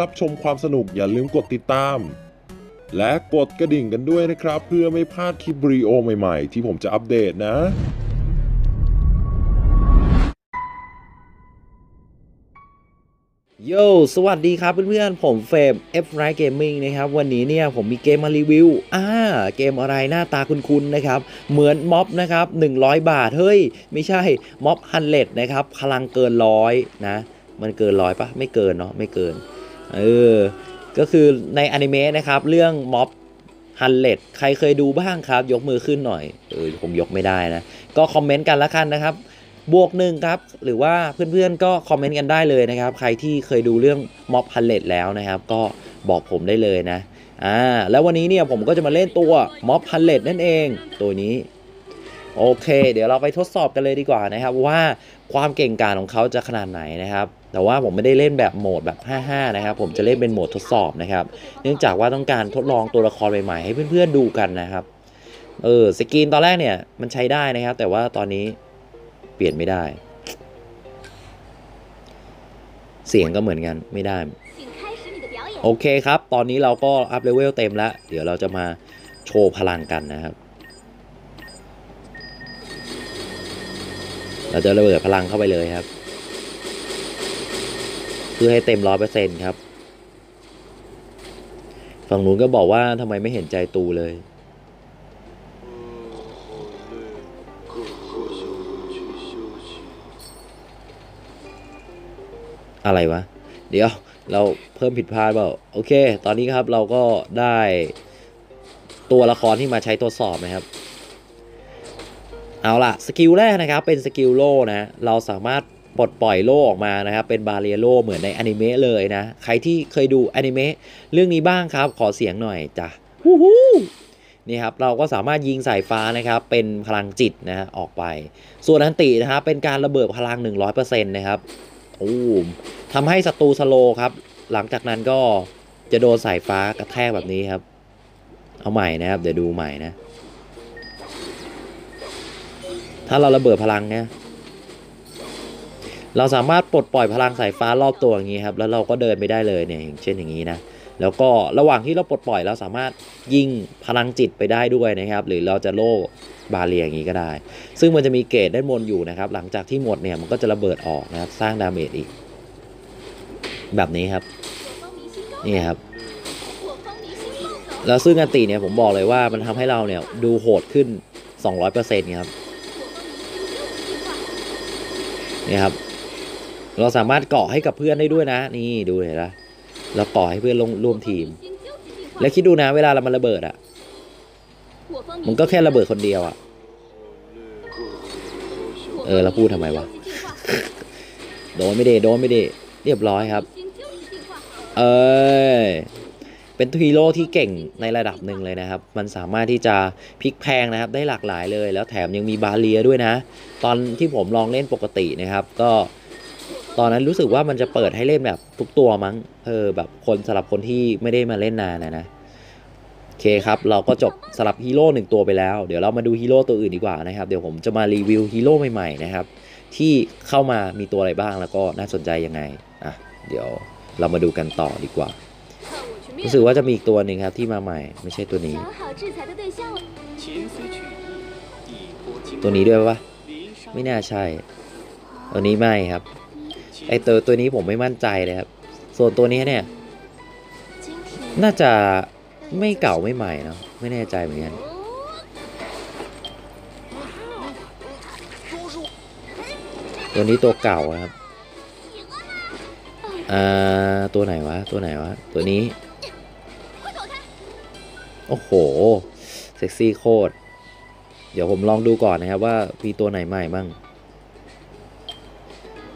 รับชมความสนุกอย่าลืมกดติดตาม และกดกระดิ่งกันด้วยนะครับ เพื่อไม่พลาดคลิปวิดีโอใหม่ๆ ที่ผมจะอัปเดตนะโยสวัสดีครับเพื่อนๆ ผมเฟรม F r i g h t Gaming นะครับ วันนี้เนี่ยผมมีเกมมารีวิว อ่า เกมอะไรหน้าตาคุ้นๆ นะครับ เหมือนม็อบนะครับ 100 บาท เฮ้ย ไม่ใช่ ม็อบฮันเลดนะครับ พลังเกินร้อยนะ มันเกินร้อยปะไม่เกินเนาะ ไม่เกิน เออ ก็คือในอนิเมะนะครับ เรื่องม็อบฮันเลดใครเคยดูบ้างครับ ยกมือขึ้นหน่อย เออผมยกไม่ได้นะ ก็คอมเมนต์กันละกันนะครับ บวกหนึ่งครับ หรือว่าเพื่อนๆก็คอมเมนต์กันได้เลยนะครับ ใครที่เคยดูเรื่องม็อบพันเลตแล้วนะครับ ก็บอกผมได้เลยนะ อ่า แล้ววันนี้เนี่ยผมก็จะมาเล่นตัวม็อบพันเลตนั่นเอง ตัวนี้ โอเค เดี๋ยวเราไปทดสอบกันเลยดีกว่านะครับ ว่าความเก่งกาจของเขาจะขนาดไหนนะครับ แต่ว่าผมไม่ได้เล่นแบบโหมดแบบ 55 นะครับ ผมจะเล่นเป็นโหมดทดสอบนะครับ เนื่องจากว่าต้องการทดลองตัวละครใหม่ๆ ให้เพื่อนๆดูกันนะครับ เออสกรีนตอนแรกเนี่ยมันใช้ได้นะครับ แต่ว่าตอนนี้เปลี่ยนไม่ได้ เสียงก็เหมือนกันไม่ได้ โอเคครับ ตอนนี้เราก็อัพเลเวลเต็มแล้ว เดี๋ยวเราจะมาโชว์พลังกันนะครับ เราจะระเบิดพลังเข้าไปเลยครับ เพื่อให้เต็มร้อยเปอร์เซ็นครับ ฝั่งนู้นก็บอกว่าทำไมไม่เห็นใจตูเลย อะไรวะ เดี๋ยวเราเพิ่มผิดพลาดเปล่า โอเค ตอนนี้ครับเราก็ได้ตัวละครที่มาใช้ทดสอบนะครับ เอาล่ะ สกิลแรกนะครับเป็นสกิลโล่นะ เราสามารถ ปลดปล่อยโล่ออกมานะครับ เป็นบาเรียโล่เหมือนในอนิเมะเลยนะ ใครที่เคยดูอนิเมะเรื่องนี้บ้างครับ ขอเสียงหน่อยจ้ะวู้ฮู้นี่ครับเราก็สามารถยิงสายฟ้านะครับ เป็นพลังจิตนะฮะออกไป ส่วนอันตินะครับเป็นการระเบิดพลัง 100%นะครับโอ้มทำให้ศัตรูสโลว์ครับ หลังจากนั้นก็จะโดนสายฟ้ากระแทกแบบนี้ครับ เอาใหม่นะครับ เดี๋ยวดูใหม่นะ ถ้าเราระเบิดพลังเนี่ย เราสามารถปลดปล่อยพลังสายฟ้ารอบตัวอย่างนี้ครับแล้วเราก็เดินไปได้เลยเนี่ยอย่างเช่นอย่างนี้นะแล้วก็ระหว่างที่เราปลดปล่อยเราสามารถยิงพลังจิตไปได้ด้วยนะครับ หรือเราจะโล่บาเรียอย่างนี้ก็ได้ ซึ่งมันจะมีเกรดด้านบนอยู่นะครับ หลังจากที่หมดเนี่ยมันก็จะระเบิดออกนะครับ สร้างดาเมจอีก แบบนี้ครับนี่ครับแล้วซึ่งอันตีเนี่ยผมบอกเลยว่ามันทำให้เราเนี่ยดูโหดขึ้น 200%ครับนี่ครับ เราสามารถเกาะให้กับเพื่อนได้ด้วยนะ นี่ดูเห็นไหมเราเกาะให้เพื่อนร่วมทีม แล้วคิดดูนะ เวลาเรามันระเบิดอะมันก็แค่ระเบิดคนเดียวอะเออเราพูดทำไมวะโดนไม่ได้โดนไม่ได้เรียบร้อยครับ เออเป็นฮีโร่ที่เก่งในระดับหนึ่งเลยนะครับ มันสามารถที่จะพลิกแพงนะครับ ได้หลากหลายเลย แล้วแถมยังมีบาเลียด้วยนะ ตอนที่ผมลองเล่นปกตินะครับ ก็ ตอนนั้นรู้สึกว่ามันจะเปิดให้เล่นแบบทุกตัวมั้ง เออแบบคนสำหรับคนที่ไม่ได้มาเล่นนานนะนะโอเคครับเราก็จบสำหรับฮีโร่หนึ่งตัวไปแล้ว เดี๋ยวเรามาดูฮีโร่ตัวอื่นดีกว่านะครับเดี๋ยวผมจะมารีวิวฮีโร่ใหม่ๆนะครับที่เข้ามามีตัวอะไรบ้างแล้วก็น่าสนใจยังไงอะเดี๋ยวเรามาดูกันต่อดีกว่ารู้สึกว่าจะมีอีกตัวหนึ่งครับที่มาใหม่ ไม่ใช่ตัวนี้ ตัวนี้ด้วยปะไม่น่าใช่ตัวนี้ไม่ครับ ไอตัวตัวนี้ผมไม่มั่นใจเลยครับ ส่วนตัวนี้เนี่ย น่าจะไม่เก่าไม่ใหม่เนาะไม่แน่ใจเหมือนกันตัวนี้ตัวเก่าครับอ่าตัวไหนวะ ตัวไหนวะ ตัวนี้ โอ้โห เซ็กซี่โคตร เดี๋ยวผมลองดูก่อนนะครับว่ามีตัวไหนใหม่บ้าง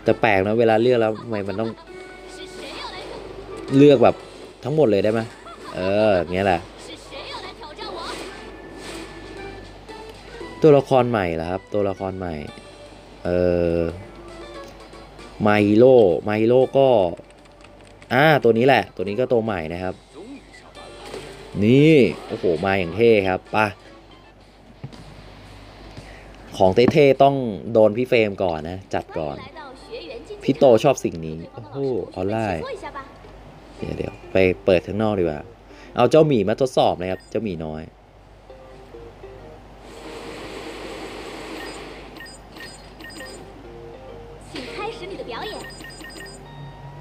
แต่แปลกนะเวลาเลือกแล้วทำไมมันต้อง เลือกแบบทั้งหมดเลยได้ไหมเออเงี้ยแหละ ตัวละครใหม่เหรอครับ ตัวละครใหม่ เออไมโลไมโลก็อ่าตัวนี้แหละ ตัวนี้ก็ตัวใหม่นะครับ นี่ โอ้โห มาอย่างเท่ครับป่ะของเท่ๆต้องโดนพี่เฟรมก่อนนะ จัดก่อน พี่โตชอบสิ่งนี้ โอ้โหออนไลน์เดี๋ยวเดี๋ยวไปเปิดข้างนอกดีกว่า เอาเจ้าหมีมาทดสอบเลยครับ เจ้าหมีน้อย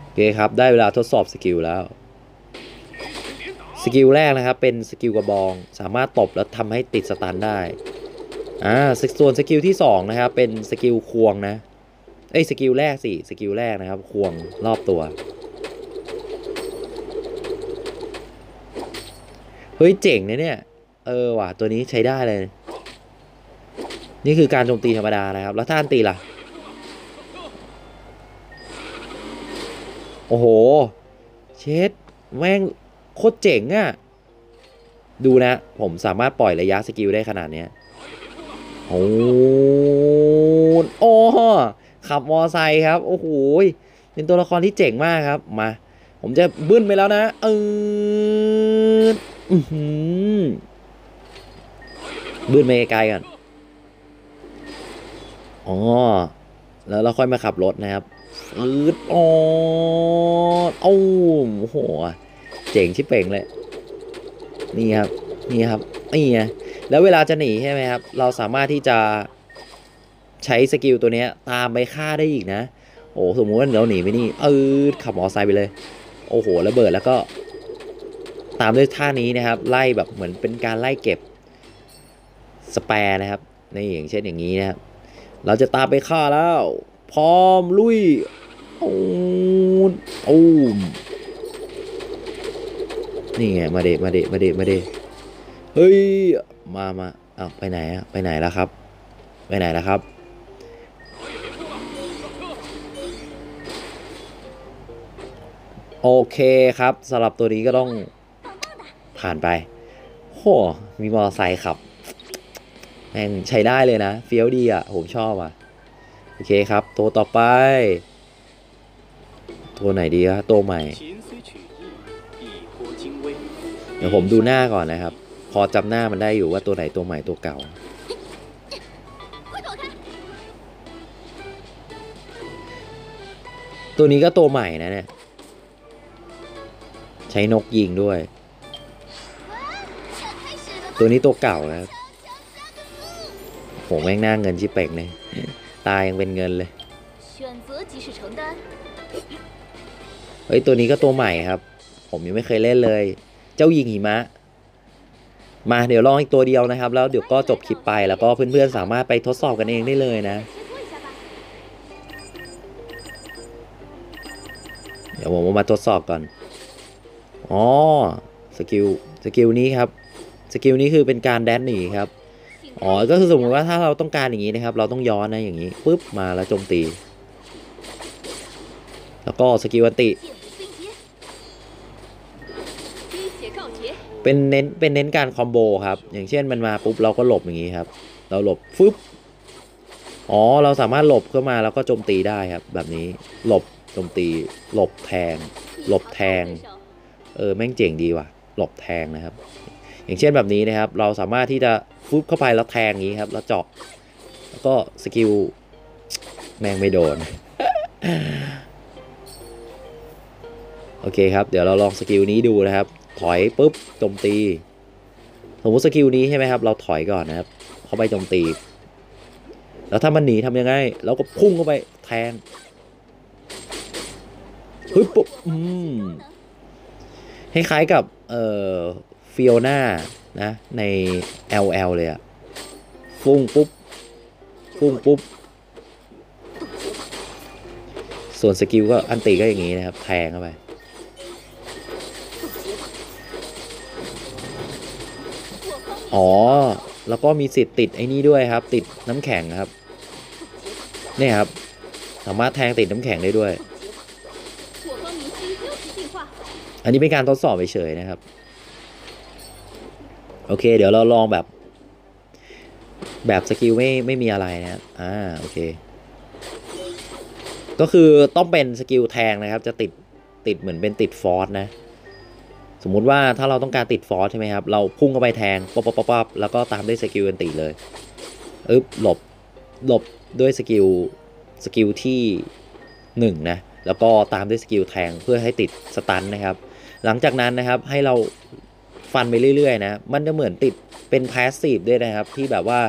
โอเคครับ ได้เวลาทดสอบสกิลแล้ว สกิลแรกนะครับ เป็นสกิลกระบอง สามารถตบแล้วทำให้ติดสตันได้ อ่าส่วนสกิลที่ 2 นะครับ เป็นสกิลควงนะ เอ้ยสกิลแรกสิสกิลแรกนะครับควงรอบตัว เฮ้ยเจ๋งนะเนี่ย เออว่ะตัวนี้ใช้ได้เลย นี่คือการโจมตีธรรมดานะครับ แล้วถ้านตีล่ะ โอ้โห เช็ด แม่งโคตรเจ๋งอะ่ะ ดูนะ ผมสามารถปล่อยระยะสกิลได้ขนาดเนี้ยโอ้โอ้ ขับมอไซค์ครับ โอ้โหเป็นตัวละครที่เจ๋งมากครับ มา ผมจะบึ้นไปแล้วนะเอออืบึ้นไปไกลๆก่อนอ๋อ แล้วเราค่อยมาขับรถนะครับอืดอ๋อโอ้มโอ้โห เจ๋งชิบเป่งเลย นี่ครับ นี่ครับ นี่ไงแล้วเวลาจะหนีใช่ไหมครับ เราสามารถที่จะ ใช้สกิลตัวเนี้ยตามไปฆ่าได้อีกนะ โอ้สมมติว่าเราหนีไปนี่เออขับมอไซค์ไปเลย โอ้โหระเบิดแล้วก็ ตามด้วยท่านี้นะครับ ไล่แบบเหมือนเป็นการไล่เก็บสแปร์นะครับในอย่างเช่นอย่างนี้นะครับ เราจะตามไปฆ่าแล้ว พร้อมลุยโอ้มตูมนี่ไงมาเดมาเดมาเดมาเดเฮ้ย มามาเอาไปไหนอะไปไหนแล้วครับ ไปไหนแล้วครับ โอเคครับสำหรับตัวนี้ก็ต้องผ่านไปโหมีมอเตอร์ไซค์ขับแม่งใช้ได้เลยนะเฟี้ยวดีอะผมชอบอะ โอเคครับ ตัวต่อไป ตัวไหนดีครับตัวใหม่ เดี๋ยวผมดูหน้าก่อนนะครับ พอจำหน้ามันได้อยู่ว่าตัวไหนตัวใหม่ตัวเก่า ตัวนี้ก็ตัวใหม่นะเนี่ย ใช้นกยิงด้วย ตัวนี้ตัวเก่าแล้วผมแม่งหน้าเงินชิเปกเลยตายยังเป็นเงินเลยเฮ้ยตัวนี้ก็ตัวใหม่ครับ ผมยังไม่เคยเล่นเลย เจ้ายิงหิมะ มาเดี๋ยวลองอีกตัวเดียวนะครับ แล้วเดี๋ยวก็จบคลิปไปแล้วก็เพื่อนๆสามารถไปทดสอบกันเองได้เลยนะ เดี๋ยวผมมาทดสอบก่อน อ๋อ สกิล สกิลนี้ครับ สกิลนี้คือเป็นการแดนหนีครับ อ๋อ ก็คือสมมติว่าถ้าเราต้องการอย่างนี้นะครับ เราต้องย้อนนะอย่างนี้ปุ๊บมาแล้วโจมตี แล้วก็สกิลวันติ เป็นเน้น เป็นเน้นการคอมโบครับ อย่างเช่นมันมาปุ๊บเราก็หลบอย่างนี้ครับ เราหลบฟึบอ๋อ เราสามารถหลบเข้ามาแล้วก็โจมตีได้ครับ แบบนี้ หลบ โจมตี หลบแทง หลบแทง เออแม่งเจ๋งดีว่ะ หลบแทงนะครับ อย่างเช่นแบบนี้นะครับ เราสามารถที่จะฟึบเข้าไปแล้วแทงอย่างนี้ครับ แล้วเจาะแล้วก็สกิลแม่งไม่โดน โอเคครับ เดี๋ยวเราลองสกิลนี้ดูนะครับ ถอยปุ๊บโจมตีสมมติสกิลนี้ใช่ไหมครับ เราถอยก่อนนะครับ เข้าไปโจมตี แล้วถ้ามันหนีทำยังไง เราก็พุ่งเข้าไปแทงเฮ้ยปุ๊บอืม คล้ายๆกับเอ่อฟิโอน่านะใน LL เลยอะฟุ้งปุ๊บฟุ้งปุ๊บ ส่วนสกิลก็อันติก็อย่างนี้นะครับ แทงเข้าไปอ๋อ แล้วก็มีสิทธิ์ติดไอ้นี่ด้วยครับ ติดน้ำแข็งครับ เนี่ยครับ สามารถแทงติดน้ำแข็งได้ด้วย อันนี้เป็นการทดสอบเฉยๆนะครับ โอเค เดี๋ยวเราลองแบบ แบบสกิลไม่ไม่มีอะไรนะอ่าโอเค ก็คือต้องเป็นสกิลแทงนะครับ จะติดติดเหมือนเป็นติดฟอร์สนะ สมมุติว่าถ้าเราต้องการติดฟอร์สใช่ไหมครับ เราพุ่งเข้าไปแทงปั๊บปั๊บปั๊บปั๊บแล้วก็ตามด้วยสกิลอันติเลยอึ๊บหลบหลบด้วยสกิลสกิลที่หนึ่งนะแล้วก็ตามด้วยสกิลแทงเพื่อให้ติดสตันนะครับ หลังจากนั้นนะครับให้เราฟันไปเรื่อยๆนะมันจะเหมือนติดเป็นพาสซีฟด้วยนะครับ ที่แบบว่า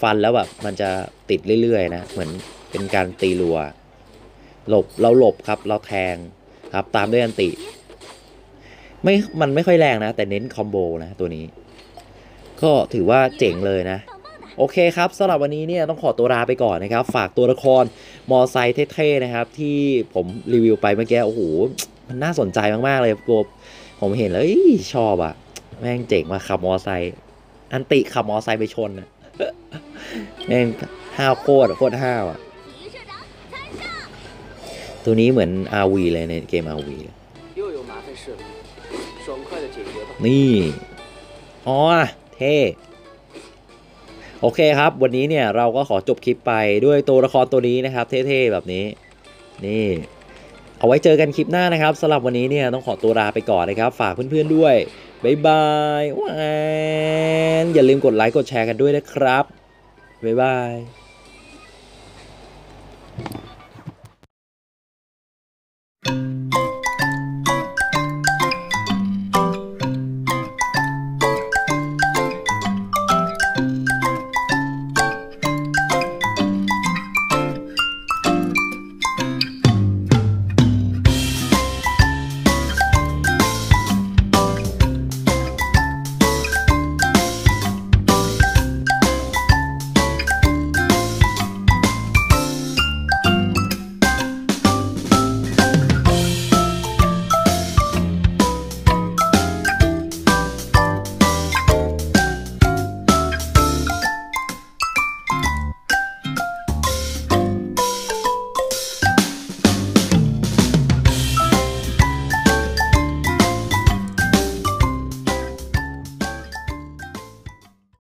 ฟันแล้วแบบมันจะติดเรื่อยๆนะเหมือนเป็นการตีรัว หลบเราหลบครับเราแทงครับตามด้วยอันติไม่ มันไม่ค่อยแรงนะ แต่เน้นคอมโบนะตัวนี้ ก็ถือว่าเจ๋งเลยนะ โอเคครับสำหรับวันนี้เนี่ยต้องขอตัวลาไปก่อนนะครับ ฝากตัวละครมอไซค์เท่ๆนะครับ ที่ผมรีวิวไปเมื่อกี้โอ้โห มันน่าสนใจมากๆเลยกผมเห็นแล้วชอบอะแม่งเจ๋งมาขับมอไซค์อันติขับมอไซค์ไปชนอะแม่งห้าวโคตรโคตรห้าวอะตัวนี้เหมือนอาวีเลยในเกม RV เลยนี่ อ๋อ เท่ โอเคครับ วันนี้เนี่ยเราก็ขอจบคลิปไปด้วยตัวละครตัวนี้นะครับ เท่ ๆ แบบนี้ นี่ เอาไว้เจอกันคลิปหน้านะครับสำหรับวันนี้เนี่ยต้องขอตัวลาไปก่อนนะครับ ฝากเพื่อนๆด้วยบ๊ายบายอย่าลืมกดไลค์กดแชร์กันด้วยนะครับบ๊ายบาย